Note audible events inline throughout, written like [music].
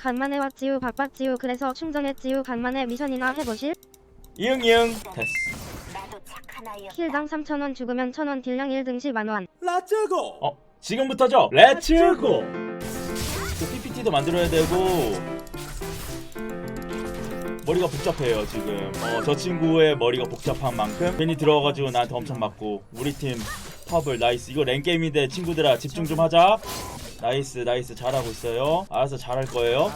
간만에 왔지요 바빴지요 그래서 충전했지요 간만에 미션이나 해보실? 이응 이응. 됐어. 나도 착한 아이였다. 킬당 3,000원 죽으면 1,000원 딜량 1등 시 만원. 라짜고! 어 지금부터죠? 렛츠고! 그 PPT도 만들어야 되고 머리가 복잡해요 지금. 어, 저 친구의 머리가 복잡한 만큼. 괜히 들어가가지고 나한테 엄청 맞고 우리 팀 팝을 나이스. 이거 랭게임인데 친구들아 집중 좀 하자 나이스 나이스. 잘하고 있어요. 알아서 잘할 거예요.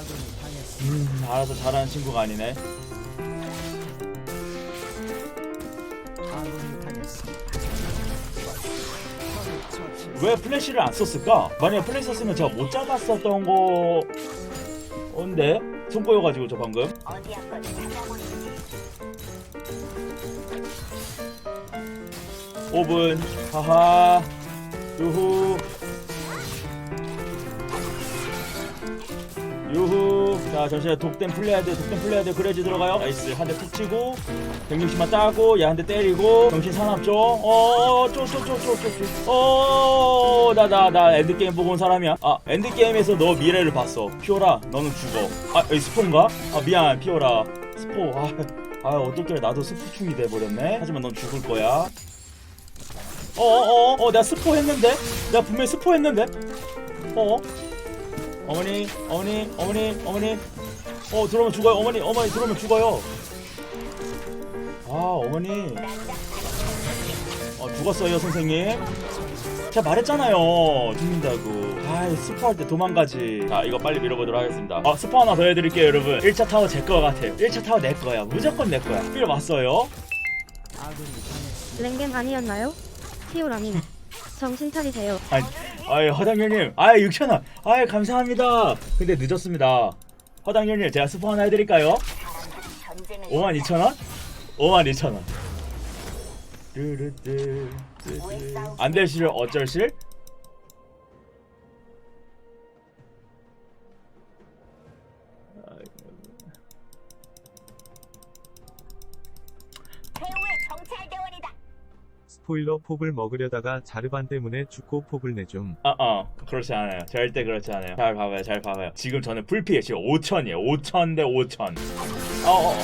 음 알아서 잘하는 친구가 아니네. 왜 플래시를 안 썼을까? 만약에 플래시 썼으면 제가 못 잡았었던 거... 인데? 손 꼬여가지고 저 방금. 어디 한번 찾아보시지. 5분 하하. 유후 유후. 자 잠시만 독댐 풀려야 돼 독댐 풀려야 돼. 그래야지 들어가요. 나이스. 한 대 툭 치고 160만 따고 얘 한 대 때리고 정신 사납죠? 어쪼쪼쪼쪼쪼쪼 어나 나나 엔드게임 보고 온 사람이야. 아 엔드게임에서 너 미래를 봤어. 피오라 너는 죽어. 아 여기 스포인가? 아 미안 피오라. 스포. 아, 아 어떻게 나도 스포충이 돼버렸네. 하지만 넌 죽을 거야. 어어어 어, 내가 스포 했는데? 내가 분명히 스포 했는데? 어어 머니 어머니 어머니 어머니. 어 들어오면 죽어요. 어머니 어머니 들어오면 죽어요. 아 어머니. 어 죽었어요 선생님. 제가 말했잖아요. 죽는다고. 아이 스포할 때 도망가지. 자 이거 빨리 밀어보도록 하겠습니다. 아 스포 하나 더 해드릴게요 여러분. 1차 타워 제 거 같아요. 1차 타워 내 거야. 무조건 내 거야. 필 왔어요. 랭겜 아니었나요? 피오라님 정신 차리세요. 아니, 아이 허당현님, 아이 6천 원, 아이 감사합니다. 근데 늦었습니다. 허당현님, 제가 스포 하나 해드릴까요? 사람들이 전쟁을 5만 2천 원? 5만 2천 원. 르르뜨, 뜨뜨. 안 되실 어쩔실? 스포일러 폭을 먹으려다가 자르반 때문에 죽고 폭을 내줌 아, 어, 그렇지 않아요. 절대 그렇지 않아요. 잘 봐봐요, 잘 봐봐요. 지금 저는 풀피에 지금 5천이에요. 5천 대 5천. 어, 어, 어.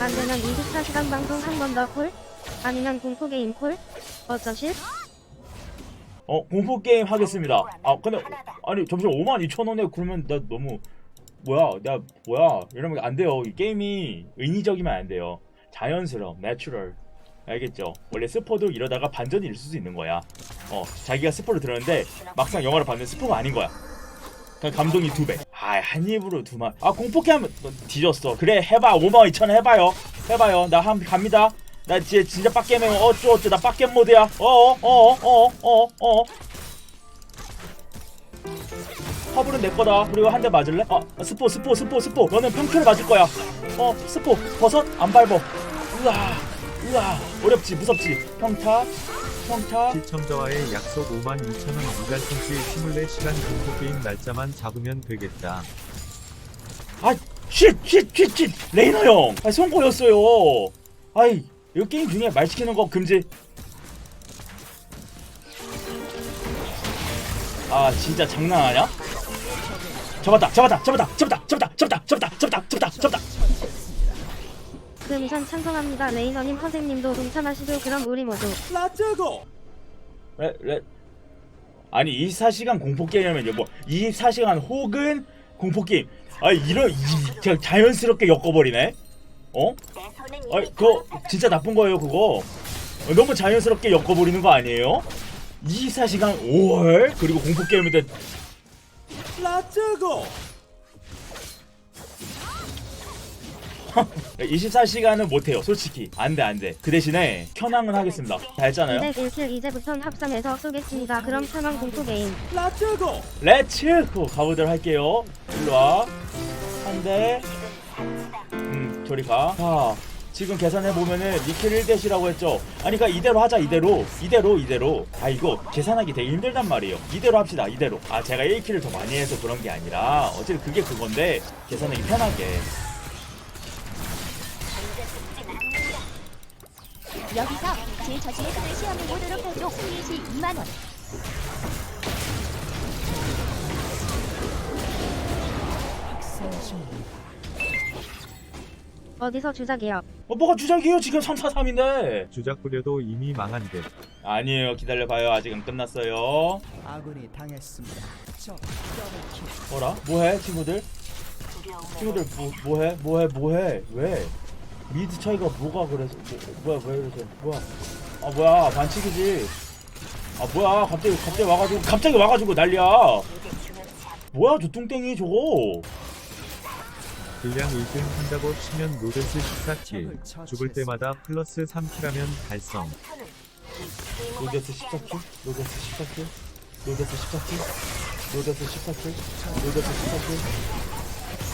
안 되면 24시간 방송 한 번 더 콜? 아니면 공포게임 콜? 어쩌실? 어 공포 게임 하겠습니다. 아 근데 아니 잠시만 5만 2천 원에 그러면 나 너무 뭐야 나 뭐야 이러면 안 돼요. 이 게임이 인위적이면 안 돼요. 자연스러움, 내추럴. 알겠죠? 원래 스포도 이러다가 반전이 있을 수 있는 거야. 어 자기가 스포를 들었는데 막상 영화를 봤는데 스포가 아닌 거야. 그냥 감동이 두 배. 아 한 입으로 두 만. 아 공포 게임 하면 너 뒤졌어. 그래 해봐 5만 2천 원 해봐요. 해봐요. 나 한 갑니다. 나 이제 진짜 빡겜해 어쩌 어쩌 나 빡겜 모드야 어어 어어 어어 화불은 내 거다. 그리고 한 대 맞을래? 아 스포 스포 스포 스포. 너는 평큐를 맞을 거야. 어 스포. 버섯 안 밟어. 으아 으아 어렵지 무섭지. 평타 평타. 시청자와의 약속 5만 2천원 이갈 통지 24시간 공포 게임 날짜만 잡으면 되겠다. 아 쉿 쉿 쉿 쉿 레이너 형. 아, 손 꼬였어요. 아이 이거 게임 중에 말 시키는 거 금지. 아 진짜 장난하냐? 잡았다 잡았다 잡았다 잡았다 잡았다 잡았다 잡았다 잡았다 잡았다 잡았다 그 미션 찬성합니다 레이너님 선생님도 동참하시죠 그럼 우리 모두 라짜고 레, 레. 아니 24시간 공포게임이면 뭐 24시간 혹은 공포게임 아 이런 이, 그냥 자연스럽게 엮어버리네 어? 아 그거. 진짜 나쁜 거예요 그거 어, 너무 자연스럽게 엮어버리는 거 아니에요? 24시간 5월 그리고 공포게임인데 라짜고. 24시간은 못해요 솔직히. 안돼 안돼. 그 대신에 켜낭은 하겠습니다. 다 했잖아요. 201킬 이제부턴 합성해서 쏘겠습니다. 그럼 천원 공포 게임. 라짜고. 렛츠 고 가보도록 할게요. 일로와. 한대. 음 저리 가 자 지금 계산해 보면은 니켈 1대시라고 했죠. 아니 그니까 이대로 하자 이대로. 이대로 이대로. 아 이거 계산하기 되게 힘들단 말이에요. 이대로 합시다 이대로. 아 제가 1킬을 더 많이 해서 그런 게 아니라 어차피 그게 그건데 계산하기 편하게. 여기서 제 저지의 손을 시험해 보도록 하죠. 승리시 2만원. 어디서 주작이요? 어, 뭐가 주작이에요? 지금 3, 4, 3인데. 주작 부려도 이미 망한 듯. 아니에요. 기다려봐요. 아직은 끝났어요. 아군이 당했습니다. 적 더블킬. 뭐라? 뭐해, 친구들? 친구들 뭐, 뭐해? 뭐해? 뭐해? 왜? 미드 차이가 뭐가 그래서 뭐, 뭐야 왜 그래서 뭐야? 아 뭐야 반칙이지? 아 뭐야 갑자기 갑자기 와가지고 갑자기 와가지고 난리야? 뭐야 저 뚱땡이 저거? 분량 1등 한다고 치면 로데스 14킬. 죽을 때마다 플러스 3킬하면 달성. 로데스 14킬? 로데스 14킬? 로데스 14킬? 로데스 14킬? 로데스 14킬?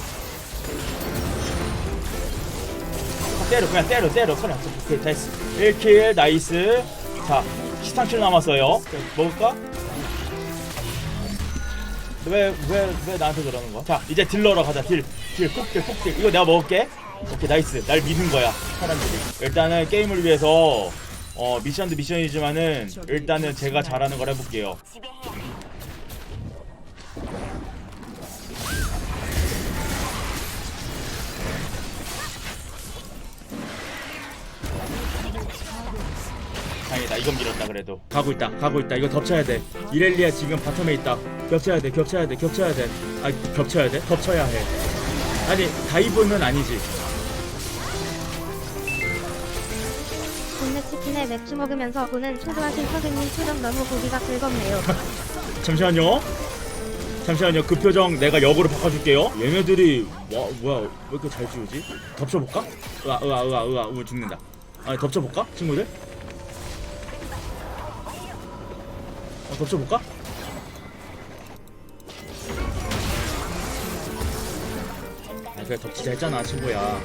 아, 때려 그냥 때려 때려 그냥 오케이 됐어 1킬 나이스 자 13킬 남았어요 먹을까? 왜 왜 왜 나한테 그러는 거야? 자 이제 딜러러 가자. 딜딜 푹딜 푹딜. 이거 내가 먹을게. 오케이 나이스. 날 믿은 거야 사람들이. 일단은 게임을 위해서 어 미션도 미션이지만은 일단은 제가 잘하는 걸 해볼게요 이건 밀었다 그래도. 가고 있다 가고 있다. 이거 덮쳐야 돼. 이렐리아 지금 바텀에 있다. 겹쳐야 돼 겹쳐야 돼 겹쳐야 돼아 겹쳐야 돼? 덮쳐야 해. 아니 다이브는 아니지. 동네 치킨에 맥주 먹으면서 보는 초조하신 선생님 표정 너무 보기가 즐겁네요. [laughs] 잠시만요. 잠시만요. 그 표정 내가 역으로 바꿔줄게요. 얘네들이 와 뭐야 왜 이렇게 잘 지우지? 덮쳐볼까? 으아 으아 으아 으아 으아 죽는다. 아 덮쳐볼까 친구들 덮쳐볼까 아 그래 덮치자 했잖아 친구야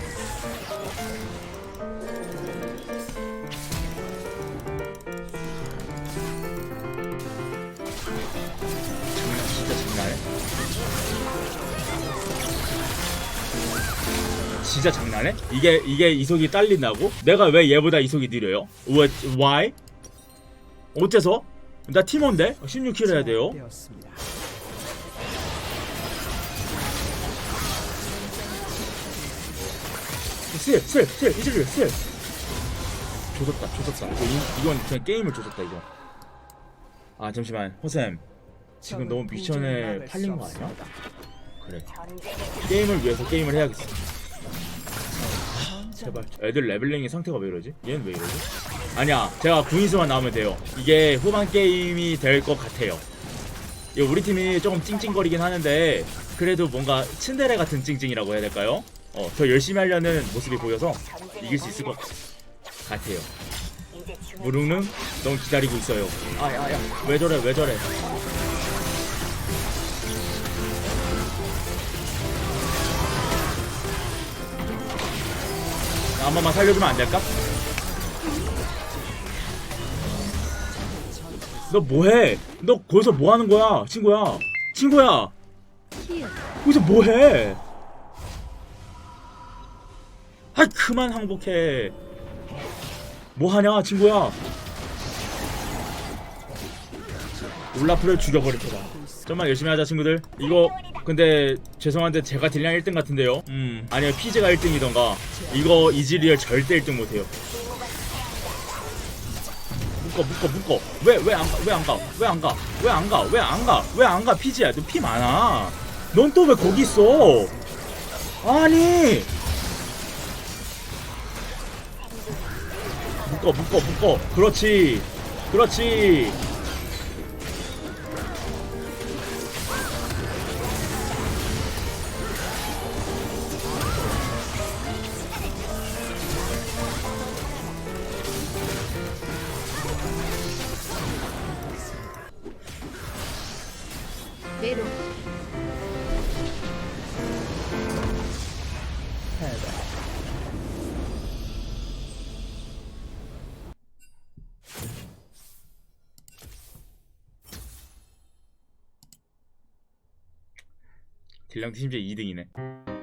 장난 진짜 장난해? 진짜 장난해? 이게 이게 이속이 딸린다고? 내가 왜 얘보다 이속이 느려요? What? Why? 어째서? 나 팀원데 16킬 해야 돼요. 되었습니다. 슬, 슬, 슬, 이슬, 슬. 조졌다, 조졌다. 이거, 이- 이건 그냥 게임을 조졌다 이거. 아 잠시만, 호셈. 지금 너무 미션에 팔린 거 아니야? 그래. 게임을 위해서 게임을 해야겠어. 제발. 애들 레벨링이 상태가 왜 이러지? 얘는 왜 이러지? 아니야. 제가 구인수만 나오면 돼요. 이게 후반 게임이 될 것 같아요. 우리 팀이 조금 찡찡거리긴 하는데 그래도 뭔가 츤데레 같은 찡찡이라고 해야 될까요? 어, 더 열심히 하려는 모습이 보여서 이길 수 있을 것 같아요. 무릉릉 너무 기다리고 있어요. 아야야 왜 저래 왜 저래? 나한 번만 살려주면 안 될까? 너 뭐해? 너 거기서 뭐 하는 거야, 친구야? 친구야, 휴. 거기서 뭐해? 아 그만 항복해. 뭐 하냐, 친구야? 올라프를 죽여버릴 거다. 좀만 열심히 하자, 친구들. 이거 근데 죄송한데 제가 딜량 1등 같은데요. 음 아니요 피즈가 1등이던가. 이거 이즈리얼 절대 1등 못해요. 묶어 묶어 묶어. 왜 왜 안 가? 왜 안 가? 왜 안 가? 왜 안 가? 왜 안 가? 왜 안 가? 피즈야, 너 피 많아. 넌 또 왜 거기 있어? 아니. 묶어 묶어 묶어. 그렇지. 그렇지. 딜량 팀제 2등이네.